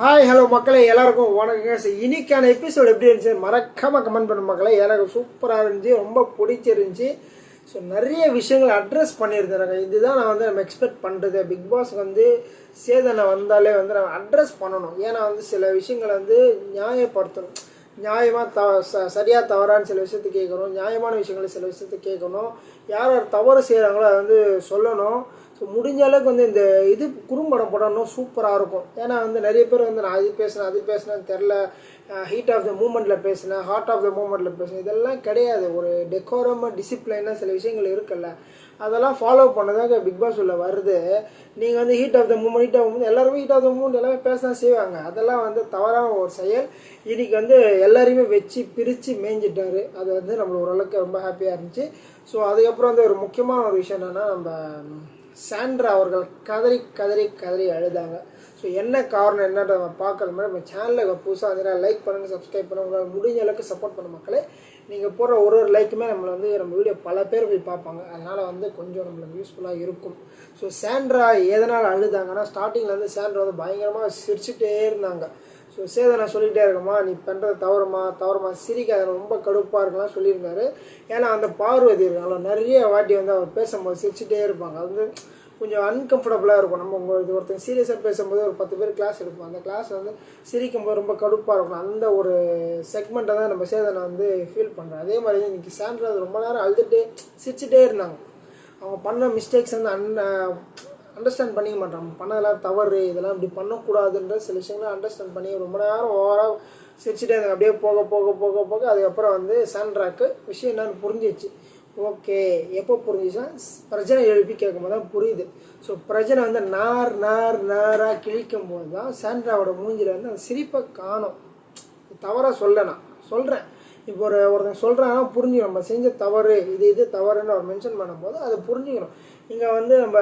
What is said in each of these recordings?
Hi hello மக்களே எல்லாருக்கும் வணக்கம் இன்னைக்கான எபிசோட் எப்படி இருந்துச்சு? மறக்காம கமெண்ட் பண்ண மக்களே. எனக்கு சூப்பராக இருந்துச்சு ரொம்ப பிடிச்சிருந்துச்சு. ஸோ நிறைய விஷயங்களை அட்ரஸ் பண்ணியிருந்தேன் இதுதான் நான் வந்து நம்ம எக்ஸ்பெக்ட் பண்ணுறது பிக் பாஸ் வந்து சேதனை வந்தாலே வந்து நம்ம அட்ரஸ் பண்ணணும். ஏன்னா வந்து சில விஷயங்களை வந்து நியாயப்படுத்தணும். நியாயமாக த ச சரியாக தவறான்னு சில விஷயத்தை கேட்கணும். நியாயமான விஷயங்களை சில விஷயத்தை கேட்கணும். யார் யார் தவறு செய்கிறாங்களோ அதை வந்து சொல்லணும். ஸோ முடிஞ்ச அளவுக்கு வந்து இந்த இது குறும்படம் படம்னா சூப்பராக இருக்கும். ஏன்னா வந்து நிறைய பேர் வந்து நான் அது பேசினேன் அது பேசினேன்னு தெரில ஹீட் ஆஃப் த மூமெண்ட்டில் பேசினேன் ஹார்ட் ஆஃப் த மூமெண்ட்டில் பேசினேன். இதெல்லாம் கிடையாது. ஒரு டெக்கோரமாக டிசிப்ளைனாக சில விஷயங்கள் இருக்குல்ல. அதெல்லாம் ஃபாலோ பண்ணதாக பிக் பாஸ் உள்ள வருது. நீங்கள் வந்து heat of the moment heat of moment எல்லாருமே ஹீட் ஆஃப் த மூமெண்ட் எல்லாமே பேச தான் செய்வாங்க. அதெல்லாம் வந்து தவறான ஒரு செயல். இன்னைக்கு வந்து எல்லாரையுமே வச்சு பிரித்து மேய்ஞ்சிட்டாரு. அது வந்து நம்மளுக்கு ஓரளவுக்கு ரொம்ப ஹாப்பியாக இருந்துச்சு. ஸோ அதுக்கப்புறம் வந்து ஒரு முக்கியமான ஒரு விஷயம் என்னென்னா நம்ம சாண்ட்ரா அவர்கள் கதறி கதறி கதறி அழுதாங்க. ஸோ என்ன காரணம் என்னன்ற நம்ம பார்க்குற மாதிரி நம்ம சேனலுக்கு புதுசாக வந்து லைக் பண்ணுங்கள் சப்ஸ்கிரைப் பண்ணுங்க. உங்களால் முடிஞ்ச அளவுக்கு சப்போர்ட் பண்ண மக்களே நீங்கள் போடுற ஒரு ஒரு லைக்குமே நம்மளை வந்து நம்ம வீடியோ பல பேர் போய் பார்ப்பாங்க. அதனால் வந்து கொஞ்சம் நம்மளுக்கு யூஸ்ஃபுல்லாக இருக்கும். ஸோ சாண்ட்ரா எதனால் அழுதாங்கன்னா ஸ்டார்டிங்கில் வந்து சாண்ட்ரா வந்து பயங்கரமாக சிரிச்சுட்டே இருந்தாங்க. ஸோ சேதனை சொல்லிகிட்டே இருக்கமா? நீ பண்ணுறது தவறுமா? தவறுமா? சிரிக்காத ரொம்ப கடுப்பாக இருக்கலாம் சொல்லியிருந்தாரு. ஏன்னா அந்த பார்வதி இருக்காங்களோ நிறைய வாட்டி வந்து அவர் பேசும்போது சிரிச்சுட்டே இருப்பாங்க. அது வந்து கொஞ்சம் அன்கம்ஃபர்டபுளாக இருக்கும். நம்ம உங்களுக்கு ஒருத்தன் சீரியஸாக பேசும்போது ஒரு பத்து பேர் கிளாஸ் எடுப்போம். அந்த கிளாஸ் வந்து சிரிக்கும்போது ரொம்ப கடுப்பாக இருக்கும். அந்த ஒரு செக்மெண்ட்டை தான் நம்ம சேதனை வந்து ஃபீல் பண்ணுறோம் அதே மாதிரி இன்றைக்கி சாண்ட்ரா ரொம்ப நேரம் அழுதுகிட்டே சிரிச்சுட்டே இருந்தாங்க. அவங்க பண்ண மிஸ்டேக்ஸ் வந்து அன் அண்டர்ஸ்டாண்ட் பண்ணிக்க மாட்டான். பண்ணதெல்லாம் தவறு இதெல்லாம் இப்படி பண்ணக்கூடாதுன்ற சில விஷயங்களை அண்டர்ஸ்டாண்ட் பண்ணி ரொம்ப நேரம் ஓவராக சிரிச்சுட்டே அப்படியே போக போக போக போக அதுக்கப்புறம் வந்து சாண்ட்ராக்கு விஷயம் என்னன்னு புரிஞ்சிச்சு. ஓகே எப்போ புரிஞ்சுச்சுன்னா பிரச்சனை எழுப்பி கேட்கும்போது தான் புரியுது. ஸோ பிரச்சனை வந்து நார் நார் நாராக கிழிக்கும் போது தான் சாண்ட்ராவோட மூஞ்சில் வந்து அந்த சிரிப்பை காணும். தவறாக சொல்ல நான் சொல்கிறேன் இப்போ ஒரு ஒருத்தன் சொல்கிறாங்கன்னா புரிஞ்சுக்கணும். நம்ம செஞ்ச தவறு இது இது தவறுன்னு அவர் மென்ஷன் பண்ணும்போது அதை புரிஞ்சுக்கணும். இங்கே வந்து நம்ம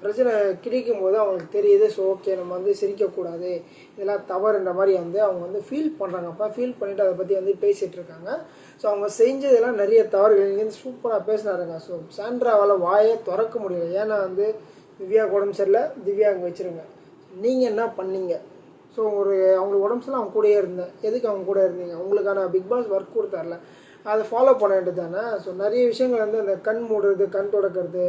பிரச்சனை கிடைக்கும் போது அவங்களுக்கு தெரியுது ஸோ ஓகே நம்ம வந்து சிரிக்கக்கூடாது. இதெல்லாம் தவறுன்ற மாதிரி வந்து அவங்க வந்து ஃபீல் பண்ணுறாங்க அப்போ ஃபீல் பண்ணிவிட்டு அதை பற்றி வந்து பேசிகிட்டு இருக்காங்க. ஸோ அவங்க செஞ்சதெல்லாம் நிறைய தவறுகள். இங்கேருந்து சூப்பராக பேசினாருங்க. ஸோ சாண்ட்ராவால் வாயே திறக்க முடியல. ஏன்னா வந்து திவ்யா உடம்பு சரியில்லை. திவ்யா அங்கே வச்சுருங்க. நீங்கள் என்ன பண்ணீங்க? ஸோ ஒரு அவங்களுக்கு உடம்பு சரியில்லை அவங்க கூடயே இருந்தேன். எதுக்கு அவங்க கூட இருந்தீங்க? உங்களுக்கான பிக் பாஸ் ஒர்க் கொடுத்தார்ல. அதை ஃபாலோ பண்ண வேண்டியது தானே? ஸோ நிறைய விஷயங்கள் வந்து அந்த கண் மூடுறது கண் தொடக்கிறது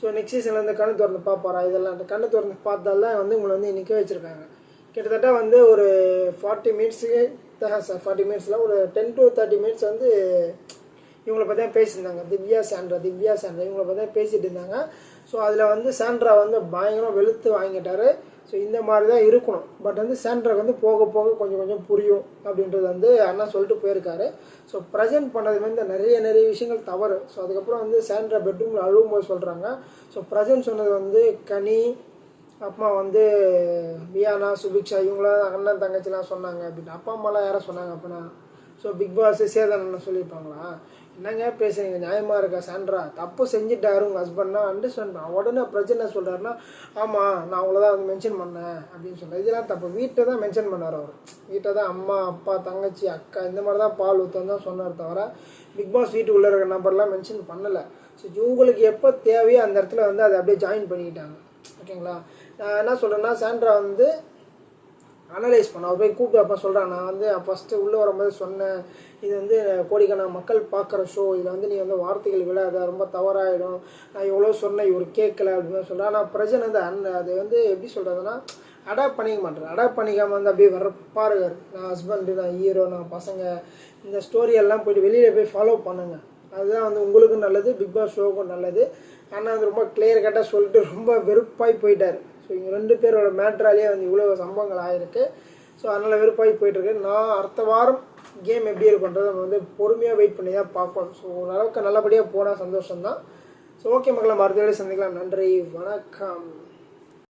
ஸோ நெக்ஸ்ட் சீசனில் வந்து கண்ணு திறந்து பார்ப்பாரா இதெல்லாம் அந்த கண்ணு திறந்து பார்த்தால்தான் வந்து உங்களை வந்து நிற்க வச்சுருக்காங்க. கிட்டத்தட்ட வந்து ஒரு ஃபார்ட்டி மினிட்ஸுக்கு சார் ஃபார்ட்டி மினிட்ஸில் ஒரு டென் டு தேர்ட்டி மினிட்ஸ் வந்து இவங்களை பற்றி தான் பேசியிருந்தாங்க. திவ்யா சாண்ட்ரா. திவ்யா சாண்ட்ரா. இவங்களை பற்றி தான் பேசிகிட்டு இருந்தாங்க. ஸோ அதில் வந்து சாண்ட்ரா வந்து பயங்கரம் வெளுத்து வாங்கிட்டாரு. ஸோ இந்த மாதிரி தான் இருக்கணும். பட் வந்து சாண்ட்ராக்கு வந்து போக போக கொஞ்சம் கொஞ்சம் புரியும் அப்படின்றது வந்து அண்ணா சொல்லிட்டு போயிருக்காரு. ஸோ ப்ரெசென்ட் பண்ணது வந்து நிறைய நிறைய விஷயங்கள் தவறு. ஸோ அதுக்கப்புறம் வந்து சாண்ட்ரா பெட்ரூமில் அழுகும்போது சொல்கிறாங்க ஸோ ப்ரெசென்ட் சொன்னது வந்து கனி அப்புறமா வந்து மியானா சுபிக்ஷா இவங்களாம் அண்ணன் தங்கச்சிலாம் சொன்னாங்க அப்படின்னு. அப்பா அம்மாலாம் யாரும் சொன்னாங்க அப்படின்னா ஸோ பிக் பாஸ் சேதன் சொல்லியிருப்பாங்களா? என்னங்க பேசுறீங்க? நியாயமாக இருக்கா சாண்ட்ரா தப்பு செஞ்சுட்டாரு உங்கள் ஹஸ்பண்ட்னா அண்டர்ஸ்டாண்ட் பண்ண உடனே பிரச்சனை சொல்கிறாருன்னா ஆமாம் நான் அவங்கள தான் வந்து மென்ஷன் பண்ணேன் அப்படின்னு சொல்கிறேன் இதெல்லாம் தப்பு. வீட்டை தான் மென்ஷன் பண்ணார் அவர். வீட்டை தான் அம்மா அப்பா தங்கச்சி அக்கா இந்த மாதிரி தான் பால் ஊற்றன்னு தான் சொன்னார் தவிர பிக் பாஸ் வீட்டுக்குள்ளே இருக்கிற நம்பர்லாம் மென்ஷன் பண்ணலை. ஸோ இவங்களுக்கு எப்போ தேவையோ அந்த இடத்துல வந்து அதை அப்படியே ஜாயின் பண்ணிக்கிட்டாங்க. ஓகேங்களா? நான் என்ன சொல்கிறேன்னா சாண்ட்ரா வந்து அனலைஸ் பண்ண. அவர் போய் கூப்பிட்டு அப்போ சொல்கிறான் நான் வந்து ஃபஸ்ட்டு உள்ளே வரும்போது சொன்னேன் இது வந்து கோடிக்கணக்கான மக்கள் பார்க்குற ஷோ இதில் வந்து நீ வந்து வார்த்தைகள் விழாத ரொம்ப தவறாயிடும். நான் எவ்வளோ சொன்னேன் இவர் கேட்கல அப்படின்னு சொல்கிறேன் ஆனால் பிரச்சனை வந்து அன் அது வந்து எப்படி சொல்கிறதுனா அடாப்ட் பண்ணிக்க மாட்டேன் அடாப்ட் பண்ணிக்காமல் வந்து அப்படியே வர பாருங்க நான் ஹஸ்பண்டு நான் ஹீரோ நான் பசங்க இந்த ஸ்டோரியெல்லாம் போயிட்டு வெளியில் போய் ஃபாலோ பண்ணுங்க. அதுதான் வந்து உங்களுக்கும் நல்லது பிக் பாஸ் ஷோவுக்கும் நல்லது. ஆனால் அது ரொம்ப கிளியர் கட்டாக சொல்லிட்டு ரொம்ப வெறுப்பாய் போயிட்டார். ஸோ இவங்க ரெண்டு பேரோட மேட்ராலேயே வந்து இவ்வளோ சம்பவங்கள் ஆகிருக்கு ஸோ அதனால் வெறுப்பாகி போயிட்டுருக்கு. நான் அடுத்த வாரம் கேம் எப்படி இருக்குன்றது நம்ம வந்து பொறுமையாக வெயிட் பண்ணி தான் பார்ப்போம். ஸோ ஓரளவுக்கு நல்லபடியாக போனால் சந்தோஷம்தான். ஸோ ஓகே மக்களை மறுபடியும் சந்திக்கலாம். நன்றி வணக்கம்.